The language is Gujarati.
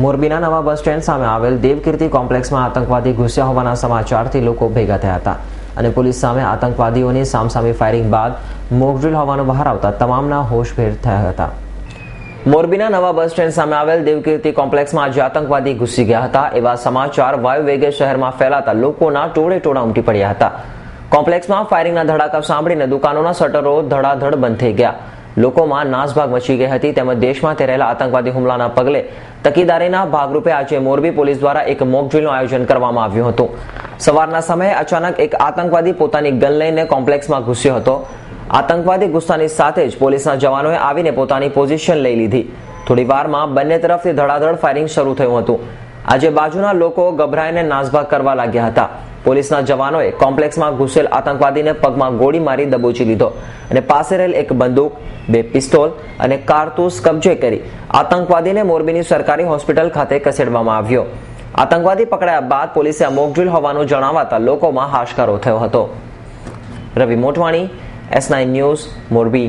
મોરબીના નવા બસ સ્ટેન્ડ સામે આવેલ દેવકીર્તિ કોમ્પ્લેક્સમાં આતંકવાદી ઘૂસ્યા હોવાના સમાચારથી લોકો ભેગા થયા હતા અને પોલીસ સામે આતંકવાદીઓની સામસામે ફાયરિંગ બાદ મોકડ્રીલ હોવાનું બહાર આવતા તમામના હોશભેર થયા હતા. મોરબીના નવા બસ સ્ટેન્ડ સામે આવેલ દેવકીર્તિ કોમ્પ્લેક્સમાં આજે આતંકવાદી ઘૂસી ગયા હતા એવા સમાચાર વાયુ વેગે શહેરમાં ફેલાતા લોકોના ટોળે ટોળા ઉમટી પડ્યા હતા. કોમ્પ્લેક્સમાં ફાયરિંગના ધડાકા સાંભળીને દુકાનોના શટરો ધડાધડ બંધ થઈ ગયા. લોકોમાં નાસભાગ મચી ગઈ હતી. તેમજ દેશમાં થઈ રહેલા આતંકવાદી હુમલાના પગલે તકેદારીના ભાગરૂપે આજે મોરબી પોલીસ દ્વારા એક મોકડ્રીલનું આયોજન કરવામાં આવ્યું હતું. સવારના સમયે અચાનક એક આતંકવાદી પોતાની ગન લઈને કોમ્પ્લેક્સમાં ઘૂસ્યો હતો. આતંકવાદી ગુસ્સાની સાથે જ પોલીસના જવાનોએ આવીને પોતાની પોઝિશન લઈ લીધી. થોડીવારમાં બંને તરફથી ધડાધડ ફાયરિંગ શરૂ થયું હતું. આજે બાજુના લોકો ગભરાઈને નાસભાગ કરવા લાગ્યા હતા. પોલીસના જવાનોએ કોમ્પ્લેક્સમાં ઘૂસેલ આતંકવાદીને પગમાં ગોળી મારી દબોચી લીધો અને પાસે રહેલ એક બંદૂક, બે પિસ્તોલ અને કારતૂસ કબજે કરી આતંકવાદીને મોરબીની સરકારી હોસ્પિટલ ખાતે ખસેડવામાં આવ્યો. આતંકવાદી પકડાયા બાદ પોલીસે આ મોકડ્રીલ હોવાનું જણાવાતા લોકોમાં હાશકારો થયો હતો. Ravi Motwani, S nine news, Morbi.